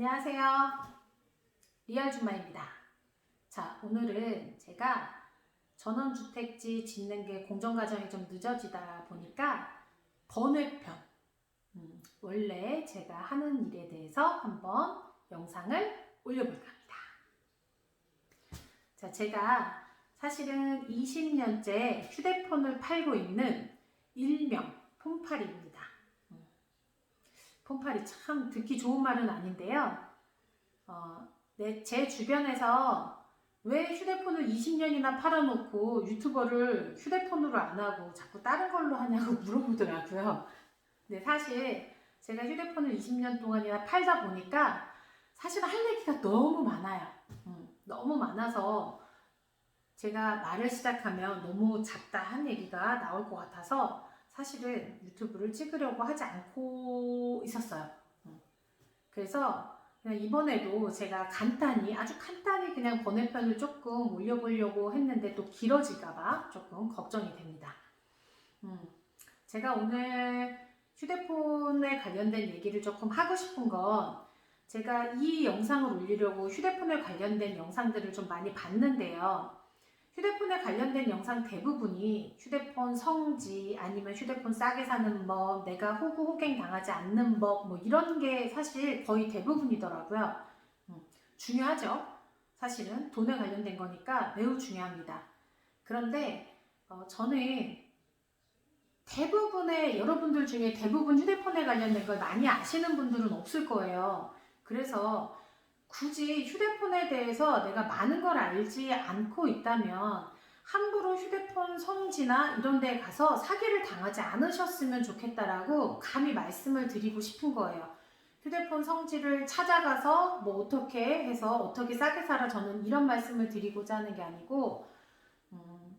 안녕하세요. 리얼 주마입니다. 자, 오늘은 제가 전원주택지 짓는 게 공정과정이 좀 늦어지다 보니까 번외편, 음, 원래 제가 하는 일에 대해서 한번 영상을 올려볼까 합니다. 자, 제가 사실은 20년째 휴대폰을 팔고 있는 일명 폰팔이입니다. 음, 폰팔이 참 듣기 좋은 말은 아닌데요. 어, 내, 제 주변에서 왜 휴대폰을 20년이나 팔아놓고 유튜버를 휴대폰으로 안 하고 자꾸 다른 걸로 하냐고 물어보더라고요. 근데 사실 제가 휴대폰을 20년 동안이나 팔다 보니까 사실 할 얘기가 너무 많아요. 음, 너무 많아서 제가 말을 시작하면 너무 작다 한 얘기가 나올 것 같아서 사실은 유튜브를 찍으려고 하지 않고 있었어요. 음. 그래서 이번에도 제가 간단히 아주 간단히 그냥 번외편을 조금 올려보려고 했는데 또 길어질까봐 조금 걱정이 됩니다. 음, 제가 오늘 휴대폰에 관련된 얘기를 조금 하고 싶은 건 제가 이 영상을 올리려고 휴대폰에 관련된 영상들을 좀 많이 봤는데요. 휴대폰에 관련된 영상 대부분이 휴대폰 성지 아니면 휴대폰 싸게 사는 법, 내가 호구 호갱 당하지 않는 법, 뭐 이런 게 사실 거의 대부분이더라고요. 음, 중요하죠. 사실은 돈에 관련된 거니까 매우 중요합니다. 그런데 어, 저는 대부분의 여러분들 중에 대부분 휴대폰에 관련된 걸 많이 아시는 분들은 없을 거예요. 그래서 굳이 휴대폰에 대해서 내가 많은 걸 알지 않고 있다면 함부로 휴대폰 성지나 이런 데 가서 사기를 당하지 않으셨으면 좋겠다라고 감히 말씀을 드리고 싶은 거예요. 휴대폰 성지를 찾아가서 뭐 어떻게 해서 어떻게 싸게 살아 저는 이런 말씀을 드리고자 하는 게 아니고 음,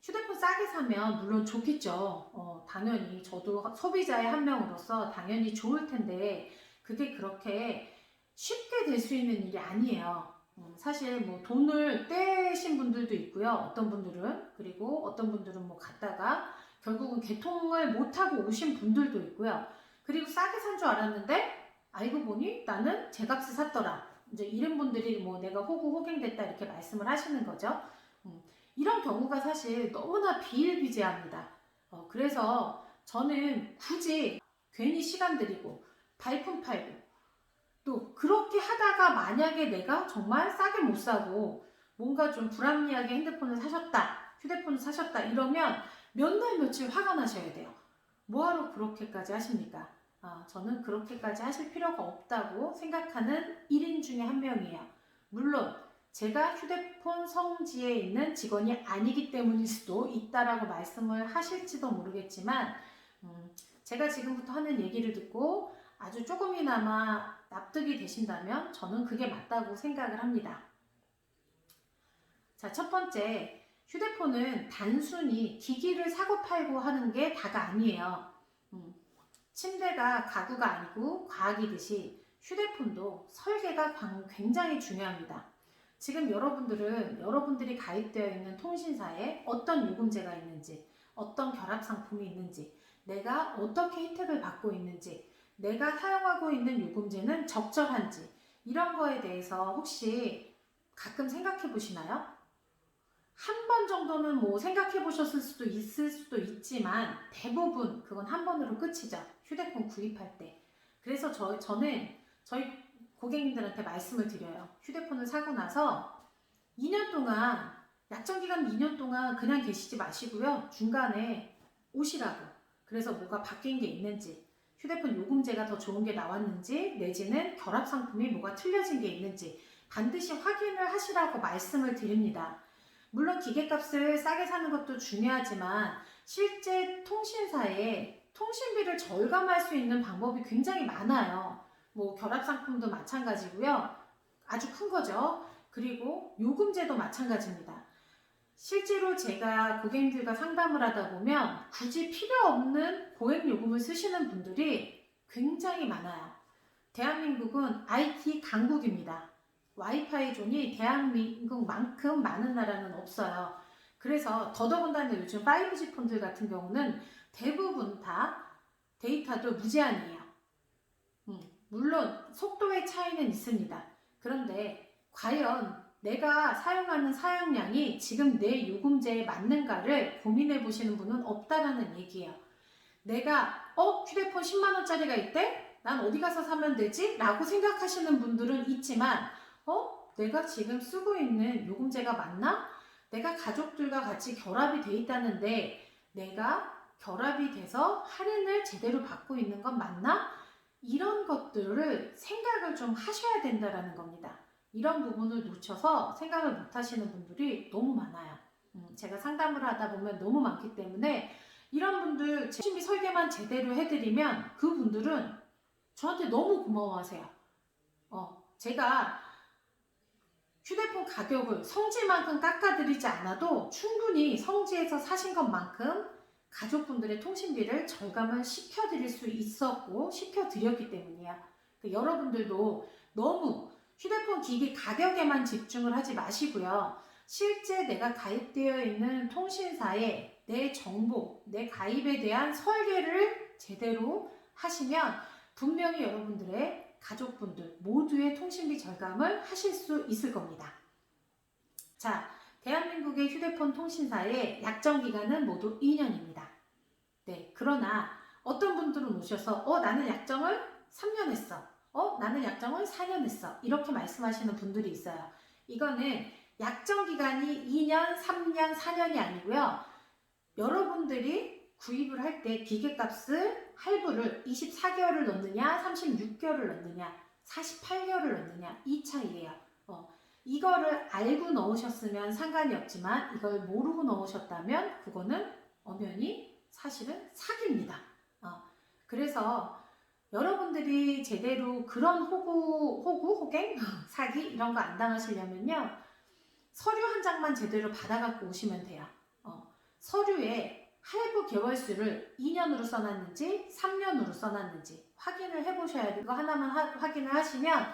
휴대폰 싸게 사면 물론 좋겠죠. 어, 당연히 저도 소비자의 한 명으로서 당연히 좋을 텐데 그게 그렇게 쉽게 될 수 있는 일이 아니에요. 음, 사실 뭐 돈을 떼신 분들도 있고요. 어떤 분들은 그리고 어떤 분들은 뭐 갔다가 결국은 개통을 못하고 오신 분들도 있고요. 그리고 싸게 산 줄 알았는데 알고 보니 나는 제 값에 샀더라. 이제 이런 분들이 뭐 내가 호구 호갱됐다 이렇게 말씀을 하시는 거죠. 음, 이런 경우가 사실 너무나 비일비재합니다. 어, 그래서 저는 굳이 괜히 시간 들이고 발품 팔고 또 그렇게 하다가 만약에 내가 정말 싸게 못 사고 뭔가 좀 불합리하게 핸드폰을 사셨다, 휴대폰을 사셨다 이러면 몇 날 며칠 화가 나셔야 돼요. 뭐하러 그렇게까지 하십니까? 아, 저는 그렇게까지 하실 필요가 없다고 생각하는 1인 중에 한 명이에요. 물론 제가 휴대폰 성지에 있는 직원이 아니기 때문일 수도 있다라고 말씀을 하실지도 모르겠지만 음, 제가 지금부터 하는 얘기를 듣고 아주 조금이나마 납득이 되신다면 저는 그게 맞다고 생각을 합니다. 자, 첫 번째, 휴대폰은 단순히 기기를 사고 팔고 하는 게 다가 아니에요. 음, 침대가 가구가 아니고 과학이듯이 휴대폰도 설계가 굉장히 중요합니다. 지금 여러분들은 여러분들이 가입되어 있는 통신사에 어떤 요금제가 있는지, 어떤 결합 상품이 있는지, 내가 어떻게 혜택을 받고 있는지, 내가 사용하고 있는 요금제는 적절한지 이런 거에 대해서 혹시 가끔 생각해 보시나요? 한 번 정도는 뭐 생각해 보셨을 수도 있을 수도 있지만 대부분 그건 한 번으로 끝이죠. 휴대폰 구입할 때. 그래서 저, 저는 저희 고객님들한테 말씀을 드려요. 휴대폰을 사고 나서 2년 동안 약정 기간 2년 동안 그냥 계시지 마시고요. 중간에 오시라고. 그래서 뭐가 바뀐 게 있는지 휴대폰 요금제가 더 좋은 게 나왔는지 내지는 결합 상품이 뭐가 틀려진 게 있는지 반드시 확인을 하시라고 말씀을 드립니다. 물론 기계값을 싸게 사는 것도 중요하지만 실제 통신사에 통신비를 절감할 수 있는 방법이 굉장히 많아요. 뭐 결합 상품도 마찬가지고요. 아주 큰 거죠. 그리고 요금제도 마찬가지입니다. 실제로 제가 고객님들과 상담을 하다 보면 굳이 필요 없는 고액 요금을 쓰시는 분들이 굉장히 많아요. 대한민국은 IT 강국입니다. 와이파이 존이 대한민국만큼 많은 나라는 없어요. 그래서 더더군다나 요즘 5G 폰들 같은 경우는 대부분 다 데이터도 무제한이에요. 음, 물론 속도의 차이는 있습니다. 그런데 과연 내가 사용하는 사용량이 지금 내 요금제에 맞는가를 고민해 보시는 분은 없다라는 얘기예요. 내가 어 휴대폰 10만 원짜리가 있대? 난 어디 가서 사면 되지? 라고 생각하시는 분들은 있지만 어 내가 지금 쓰고 있는 요금제가 맞나? 내가 가족들과 같이 결합이 돼 있다는데 내가 결합이 돼서 할인을 제대로 받고 있는 건 맞나? 이런 것들을 생각을 좀 하셔야 된다라는 겁니다. 이런 부분을 놓쳐서 생각을 못 하시는 분들이 너무 많아요. 음, 제가 상담을 하다 보면 너무 많기 때문에 이런 분들 신비 설계만 제대로 해드리면 그 분들은 저한테 너무 고마워하세요. 어, 제가 휴대폰 가격을 성지만큼 깎아드리지 않아도 충분히 성지에서 사신 것만큼 가족분들의 통신비를 절감을 시켜드릴 수 있었고 시켜드렸기 때문이야. 그 여러분들도 너무 휴대폰 기기 가격에만 집중을 하지 마시고요. 실제 내가 가입되어 있는 통신사에 내 정보, 내 가입에 대한 설계를 제대로 하시면 분명히 여러분들의 가족분들 모두의 통신비 절감을 하실 수 있을 겁니다. 자, 대한민국의 휴대폰 통신사의 약정 기간은 모두 2년입니다. 네, 그러나 어떤 분들은 오셔서 어 나는 약정을 3년 했어. 어 나는 약정을 4년 했어. 이렇게 말씀하시는 분들이 있어요. 이거는 약정 기간이 2년, 3년, 4년이 아니고요. 여러분들이 구입을 할 때 기계값을 할부를 24개월을 넣느냐, 36개월을 넣느냐, 48개월을 넣느냐 이 차이예요. 어, 이거를 알고 넣으셨으면 상관이 없지만 이걸 모르고 넣으셨다면 그거는 엄연히 사실은 사기입니다. 어, 그래서 여러분들이 제대로 그런 호구, 호구, 호갱, 사기 이런 거 안 당하시려면요 서류 한 장만 제대로 받아갖고 오시면 돼요. 어, 서류에 할부 개월수를 2년으로 써놨는지 3년으로 써놨는지 확인을 해보셔야. 이거 하나만 하- 확인을 하시면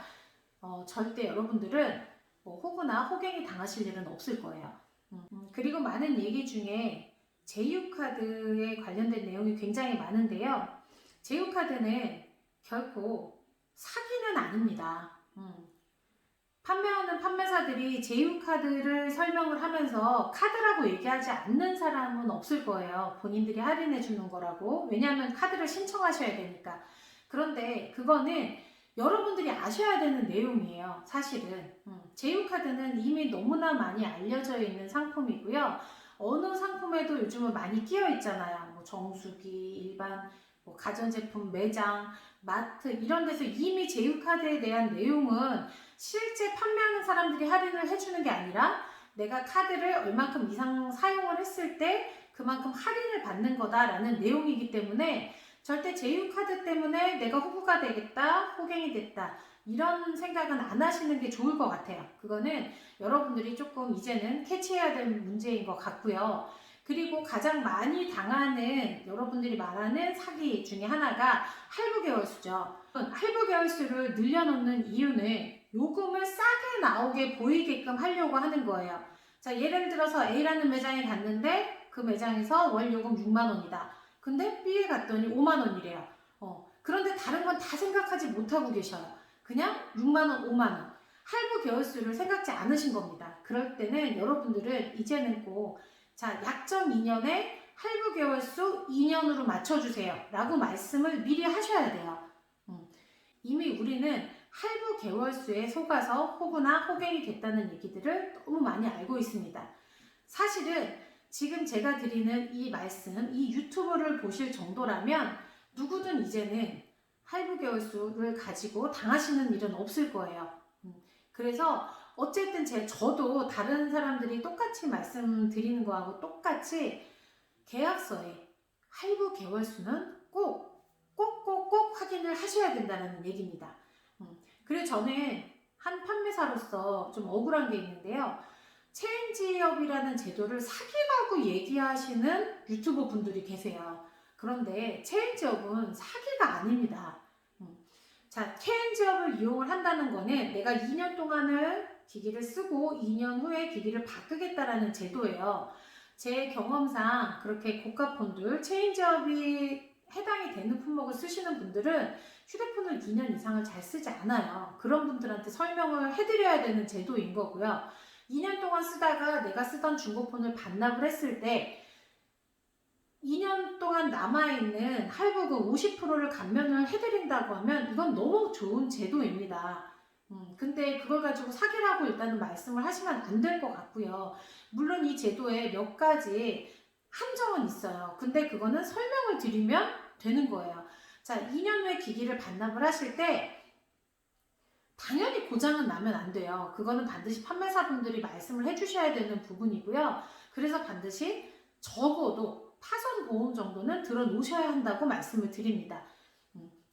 어, 절대 여러분들은 뭐 호구나 호갱이 당하실 일은 없을 거예요. 음, 음, 그리고 많은 얘기 중에 제휴카드에 관련된 내용이 굉장히 많은데요. 제휴카드는 결코 사기는 아닙니다. 음. 판매하는 판매사들이 제휴카드를 설명을 하면서 카드라고 얘기하지 않는 사람은 없을 거예요. 본인들이 할인해 주는 거라고. 왜냐하면 카드를 신청하셔야 되니까. 그런데 그거는 여러분들이 아셔야 되는 내용이에요. 사실은. 음, 제휴카드는 이미 너무나 많이 알려져 있는 상품이고요. 어느 상품에도 요즘은 많이 끼어 있잖아요. 뭐 정수기, 일반 뭐 가전제품 매장, 마트 이런 데서 이미 제휴카드에 대한 내용은 실제 판매하는 사람들이 할인을 해주는 게 아니라 내가 카드를 얼만큼 이상 사용을 했을 때 그만큼 할인을 받는 거다라는 내용이기 때문에 절대 제휴카드 때문에 내가 호구가 되겠다, 호갱이 됐다 이런 생각은 안 하시는 게 좋을 것 같아요. 그거는 여러분들이 조금 이제는 캐치해야 될 문제인 것 같고요. 그리고 가장 많이 당하는 여러분들이 말하는 사기 중에 하나가 할부 개월수죠. 할부 개월수를 늘려놓는 이유는 요금을 싸게 나오게 보이게끔 하려고 하는 거예요. 자, 예를 들어서 A라는 매장에 갔는데 그 매장에서 월 요금 6만 원이다. 근데 B에 갔더니 5만 원이래요. 어, 그런데 다른 건 다 생각하지 못하고 계셔요. 그냥 6만 원, 5만 원. 할부 개월수를 생각지 않으신 겁니다. 그럴 때는 여러분들은 이제는 꼭 자, 약정 2년에 할부 개월 수 2년으로 맞춰주세요. 라고 말씀을 미리 하셔야 돼요. 음, 이미 우리는 할부 개월 수에 속아서 호구나 호갱이 됐다는 얘기들을 너무 많이 알고 있습니다. 사실은 지금 제가 드리는 이 말씀, 이 유튜브를 보실 정도라면 누구든 이제는 할부 개월 수를 가지고 당하시는 일은 없을 거예요. 음, 그래서 어쨌든 제 저도 다른 사람들이 똑같이 말씀드리는 거하고 똑같이 계약서에 할부 개월수는 꼭 꼭 꼭 꼭 확인을 하셔야 된다는 얘기입니다. 음, 그리고 저는 한 판매사로서 좀 억울한 게 있는데요. 체인지업이라는 제도를 사기라고 얘기하시는 유튜버 분들이 계세요. 그런데 체인지업은 사기가 아닙니다. 음, 자, 체인지업을 이용을 한다는 거는 내가 2년 동안을 기기를 쓰고 2년 후에 기기를 바꾸겠다라는 제도예요. 제 경험상 그렇게 고가 폰들 체인지업이 해당이 되는 품목을 쓰시는 분들은 휴대폰을 2년 이상을 잘 쓰지 않아요. 그런 분들한테 설명을 해드려야 되는 제도인 거고요. 2년 동안 쓰다가 내가 쓰던 중고폰을 반납을 했을 때 2년 동안 남아있는 할부금 50%를 감면을 해드린다고 하면 이건 너무 좋은 제도입니다. 음, 근데 그걸 가지고 사기라고 일단은 말씀을 하시면 안 될 것 같고요. 물론 이 제도에 몇 가지 한정은 있어요. 근데 그거는 설명을 드리면 되는 거예요. 자, 2년 후에 기기를 반납을 하실 때 당연히 고장은 나면 안 돼요. 그거는 반드시 판매사분들이 말씀을 해주셔야 되는 부분이고요. 그래서 반드시 적어도 파손 보험 정도는 들어 놓으셔야 한다고 말씀을 드립니다.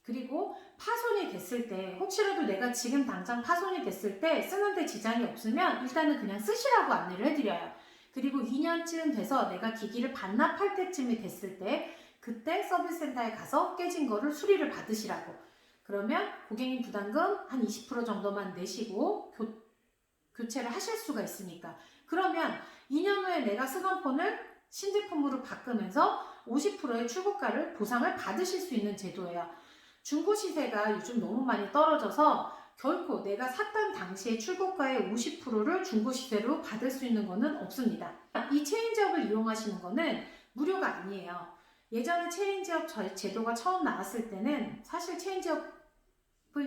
음, 그리고 파손이 됐을 때 혹시라도 내가 지금 당장 파손이 됐을 때 쓰는데 지장이 없으면 일단은 그냥 쓰시라고 안내를 해드려요. 그리고 2년쯤 돼서 내가 기기를 반납할 때쯤이 됐을 때 그때 서비스 센터에 가서 깨진 거를 수리를 받으시라고. 그러면 고객님 부담금 한 20% 정도만 내시고 교, 교체를 하실 수가 있으니까. 그러면 2년 후에 내가 쓰던 폰을 신제품으로 바꾸면서 50%의 출고가를 보상을 받으실 수 있는 제도예요. 중고 시세가 요즘 너무 많이 떨어져서 결코 내가 샀던 당시의 출고가의 50%를 중고 시세로 받을 수 있는 것은 없습니다. 이 체인지업을 이용하시는 것은 무료가 아니에요. 예전에 체인지업 저- 제도가 처음 나왔을 때는 사실 체인지업을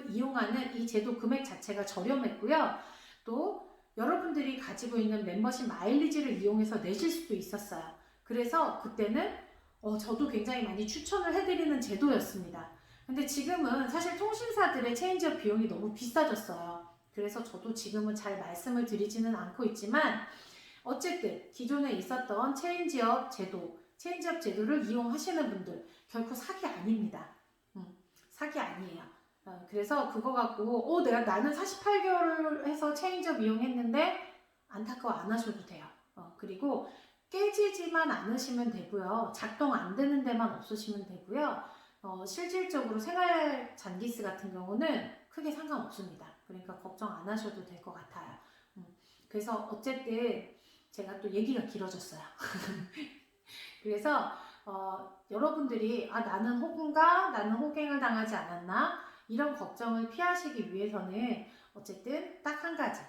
이용하는 이 제도 금액 자체가 저렴했고요. 또 여러분들이 가지고 있는 멤버십 마일리지를 이용해서 내실 수도 있었어요. 그래서 그때는 어, 저도 굉장히 많이 추천을 해드리는 제도였습니다. 근데 지금은 사실 통신사들의 체인지업 비용이 너무 비싸졌어요. 그래서 저도 지금은 잘 말씀을 드리지는 않고 있지만 어쨌든 기존에 있었던 체인지업 제도, 체인지업 제도를 이용하시는 분들 결코 사기 아닙니다. 음, 사기 아니에요. 어, 그래서 그거 갖고 어 내가 나는 48개월을 해서 체인지업 이용했는데 안타까워 안 하셔도 돼요. 어, 그리고 깨지지만 않으시면 되고요. 작동 안 되는 데만 없으시면 되고요. 어, 실질적으로 생활 잔기스 같은 경우는 크게 상관없습니다. 그러니까 걱정 안 하셔도 될 것 같아요. 음, 그래서 어쨌든 제가 또 얘기가 길어졌어요. 그래서 어, 여러분들이 아 나는 호구인가 나는 호갱을 당하지 않았나 이런 걱정을 피하시기 위해서는 어쨌든 딱 한 가지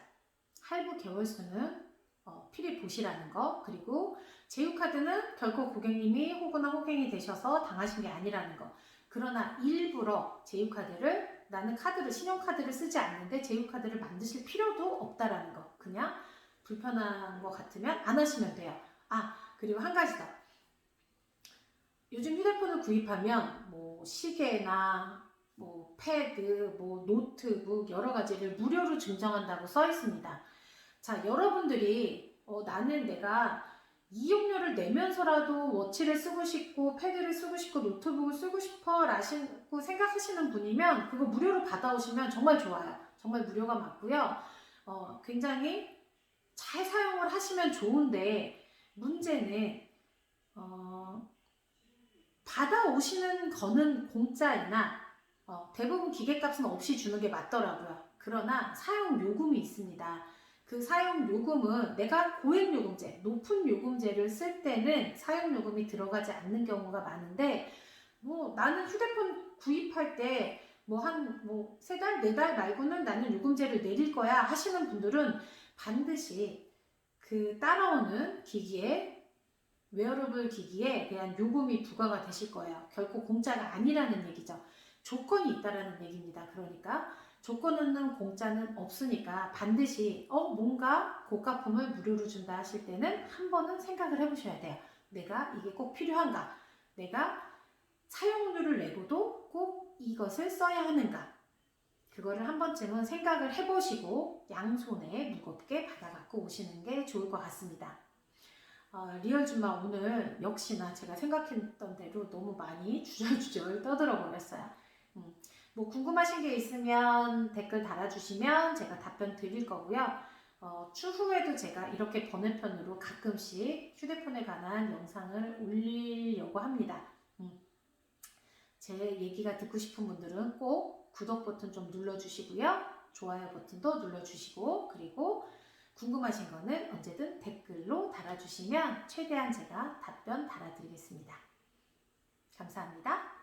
할부 개월수는 어, 필히 보시라는 거. 그리고 제휴카드는 결코 고객님이 호구나 호갱이 되셔서 당하신 게 아니라는 거. 그러나 일부러 제휴카드를 나는 카드를 신용카드를 쓰지 않는데 제휴카드를 만드실 필요도 없다라는 거. 그냥 불편한 것 같으면 안 하시면 돼요. 아 그리고 한 가지 더. 요즘 휴대폰을 구입하면 뭐 시계나 뭐 패드, 뭐 노트북 여러 가지를 무료로 증정한다고 써 있습니다. 자, 여러분들이 어, 나는 내가 이용료를 내면서라도 워치를 쓰고 싶고 패드를 쓰고 싶고 노트북을 쓰고 싶어 라시고 생각하시는 분이면 그거 무료로 받아오시면 정말 좋아요. 정말 무료가 맞고요. 어, 굉장히 잘 사용을 하시면 좋은데 문제는 어, 받아오시는 거는 공짜이나 어, 대부분 기계값은 없이 주는 게 맞더라고요. 그러나 사용 요금이 있습니다. 그 사용 요금은 내가 고액 요금제, 높은 요금제를 쓸 때는 사용 요금이 들어가지 않는 경우가 많은데 뭐 나는 휴대폰 구입할 때 뭐 한 뭐 세 달, 네 달 말고는 나는 요금제를 내릴 거야 하시는 분들은 반드시 그 따라오는 기기에 웨어러블 기기에 대한 요금이 부과가 되실 거예요. 결코 공짜가 아니라는 얘기죠. 조건이 있다라는 얘기입니다. 그러니까 조건 없는 공짜는 없으니까 반드시 어 뭔가 고가품을 무료로 준다 하실 때는 한 번은 생각을 해보셔야 돼요. 내가 이게 꼭 필요한가? 내가 사용료를 내고도 꼭 이것을 써야 하는가? 그거를 한 번쯤은 생각을 해보시고 양손에 무겁게 받아갖고 오시는 게 좋을 것 같습니다. 어, 리얼 주마 오늘 역시나 제가 생각했던 대로 너무 많이 주절주절 떠들어 버렸어요. 음, 뭐 궁금하신 게 있으면 댓글 달아주시면 제가 답변 드릴 거고요. 어, 추후에도 제가 이렇게 번외편으로 가끔씩 휴대폰에 관한 영상을 올리려고 합니다. 음, 제 얘기가 듣고 싶은 분들은 꼭 구독 버튼 좀 눌러주시고요. 좋아요 버튼도 눌러주시고 그리고 궁금하신 거는 언제든 댓글로 달아주시면 최대한 제가 답변 달아드리겠습니다. 감사합니다.